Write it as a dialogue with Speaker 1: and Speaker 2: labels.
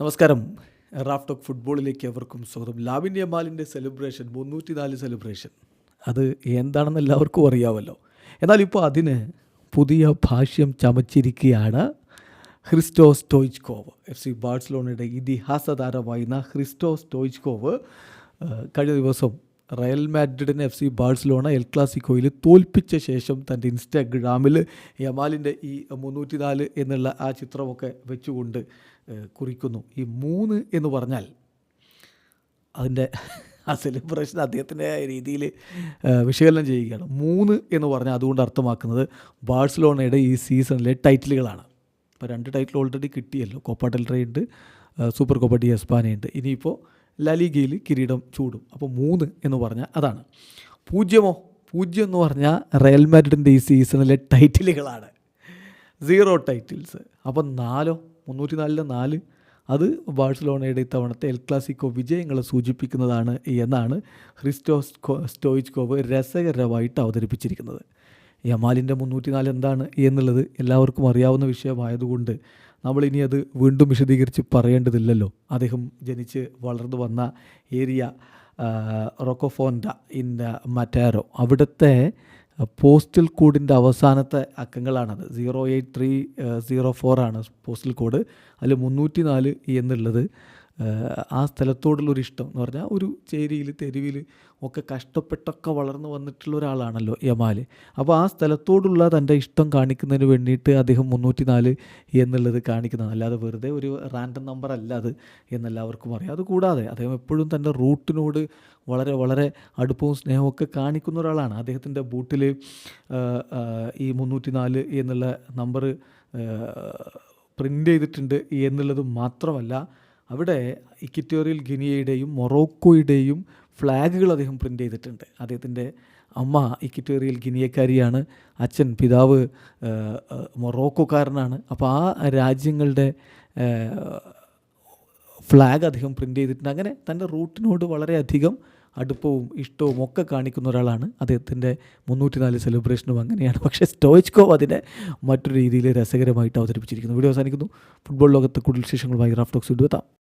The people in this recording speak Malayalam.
Speaker 1: നമസ്കാരം. റാഫ് ടോക്ക് ഫുട്ബോളിലേക്ക് എവർക്കും സ്വാഗതം. ലാവിന്റെ മാലിന്റെ സെലിബ്രേഷൻ മുന്നൂറ്റി നാല് സെലിബ്രേഷൻ അത് എന്താണെന്ന് എല്ലാവർക്കും അറിയാമല്ലോ. എന്നാൽ ഇപ്പോൾ അതിന് പുതിയ ഭാഷ്യം ചമച്ചിരിക്കുകയാണ് ക്രിസ്റ്റോസ് സ്റ്റോയിച്ച്കോവ്. എഫ് സി ബാഴ്സലോണയുടെ ഇതിഹാസ താരമായിരുന്ന ക്രിസ്റ്റോസ് സ്റ്റോയിച്ച്കോവ് ഏഹ്, കഴിഞ്ഞ ദിവസം റയൽ മാഡ്രിഡിനെ എഫ് സി ബാഴ്സലോണ എൽ ക്ലാസിക്കോയിൽ തോൽപ്പിച്ച ശേഷം തന്റെ ഇൻസ്റ്റാഗ്രാമിൽ യമാലിന്റെ ഈ മുന്നൂറ്റി നാല് എന്നുള്ള ആ ചിത്രമൊക്കെ വെച്ചുകൊണ്ട് കുറിക്കുന്നു. ഈ മൂന്ന് എന്ന് പറഞ്ഞാൽ അതിന്റെ ആ സെലിബ്രേഷൻ അദ്ദേഹത്തിന്റെ രീതിയിൽ വിശകലനം ചെയ്യുകയാണ്. മൂന്ന് എന്ന് പറഞ്ഞാൽ അതുകൊണ്ട് അർത്ഥമാക്കുന്നത് ബാഴ്സലോണയുടെ ഈ സീസണിലെ ടൈറ്റിലുകളാണ്. ഇപ്പോൾ രണ്ട് ടൈറ്റിൽ ഓൾറെഡി കിട്ടിയല്ലോ. കോപ്പ ഡെൽറേ ഉണ്ട് സൂപ്പർ കോപ്പ ഡി എസ്പാനയുണ്ട് ഇനിയിപ്പോൾ ലലിഗയിൽ കിരീടം ചൂടും. അപ്പോൾ മൂന്ന് എന്ന് പറഞ്ഞാൽ അതാണ്. പൂജ്യമോ? പൂജ്യം എന്ന് പറഞ്ഞാൽ റയൽ മാഡ്രിഡിന്റെ ഈ സീസണിലെ ടൈറ്റിലുകളാണ്. Zero titles. അപ്പം നാലോ? മുന്നൂറ്റി നാലിലെ നാല്? അത് ബാഴ്സലോണയുടെ ഇത്തവണത്തെ എൽ ക്ലാസിക്കോ വിജയങ്ങളെ സൂചിപ്പിക്കുന്നതാണ് എന്നാണ് ഹ്രിസ്റ്റോസ് സ്റ്റോയിച്ച്കോവ് രസകരമായിട്ട് അവതരിപ്പിച്ചിരിക്കുന്നത്. യമാലിന്റെ മുന്നൂറ്റി നാല് എന്താണ് എന്നുള്ളത് എല്ലാവർക്കും അറിയാവുന്ന വിഷയമായതുകൊണ്ട് നമ്മളിനി അത് വീണ്ടും വിശദീകരിച്ച് പറയേണ്ടതില്ലല്ലോ. അദ്ദേഹം ജനിച്ച് വളർന്നു വന്ന ഏരിയ റൊക്കോഫോൻഡ ഇൻ മറ്റാരോ. അവിടുത്തെ പോസ്റ്റൽ കോഡിന്റെ അവസാനത്തെ അക്കങ്ങളാണത്. Zero eight three zero four ആണ് പോസ്റ്റൽ കോഡ്. അതിൽ മുന്നൂറ്റി നാല് എന്നുള്ളത്. ആ സ്ഥലത്തോടുള്ളൊരു ഇഷ്ടം എന്ന് പറഞ്ഞാൽ ഒരു ചേരിയിൽ തെരുവിൽ ഒക്കെ കഷ്ടപ്പെട്ടൊക്കെ വളർന്നു വന്നിട്ടുള്ള ഒരാളാണല്ലോ യമാൽ. അപ്പോൾ ആ സ്ഥലത്തോടുള്ള തന്റെ ഇഷ്ടം കാണിക്കുന്നതിന് വേണ്ടിയിട്ട് അദ്ദേഹം മുന്നൂറ്റി നാല് എന്നുള്ളത് കാണിക്കുന്നതാണ്. അല്ലാതെ വെറുതെ ഒരു റാൻഡം നമ്പർ അല്ല അത് എന്നെല്ലാവർക്കും അറിയാം. അതുകൂടാതെ അദ്ദേഹം എപ്പോഴും തന്റെ റൂട്ടിനോട് വളരെ വളരെ അടുപ്പവും സ്നേഹവും ഒക്കെ കാണിക്കുന്ന ഒരാളാണ്. അദ്ദേഹത്തിന്റെ ബൂട്ടിൽ ഈ മുന്നൂറ്റി നാല് എന്നുള്ള നമ്പർ പ്രിന്റ് ചെയ്തിട്ടുണ്ട് എന്നുള്ളത് മാത്രമല്ല അവിടെ ഇക്വിറ്റോറിയൽ ഗിനിയയുടെയും മൊറോക്കോയുടെയും ഫ്ലാഗുകൾ അദ്ദേഹം പ്രിന്റ് ചെയ്തിട്ടുണ്ട്. അദ്ദേഹത്തിന്റെ അമ്മ ഇക്വിറ്റോറിയൽ ഗിനിയക്കാരിയാണ്. അച്ഛൻ പിതാവ് മൊറോക്കോക്കാരനാണ്. അപ്പോൾ ആ രാജ്യങ്ങളുടെ ഫ്ലാഗ് അദ്ദേഹം പ്രിന്റ് ചെയ്തിട്ടുണ്ട്. അങ്ങനെ തന്റെ റൂട്ടിനോട് വളരെയധികം അടുപ്പവും ഇഷ്ടവും ഒക്കെ കാണിക്കുന്ന ഒരാളാണ്. അദ്ദേഹത്തിന്റെ മുന്നൂറ്റി നാല് സെലിബ്രേഷനും അങ്ങനെയാണ്. പക്ഷേ സ്റ്റോയിച്ച്കോവ് അതിനെ മറ്റൊരു രീതിയിൽ രസകരമായിട്ട് അവതരിപ്പിച്ചിരിക്കുന്നു. വീഡിയോ അവസാനിക്കുന്നു. ഫുട്ബോൾ ലോകത്ത് കൂടുതൽ വിശേഷങ്ങളുമായി റാഫ്റ്റോക്സ് ഇടുവെത്താം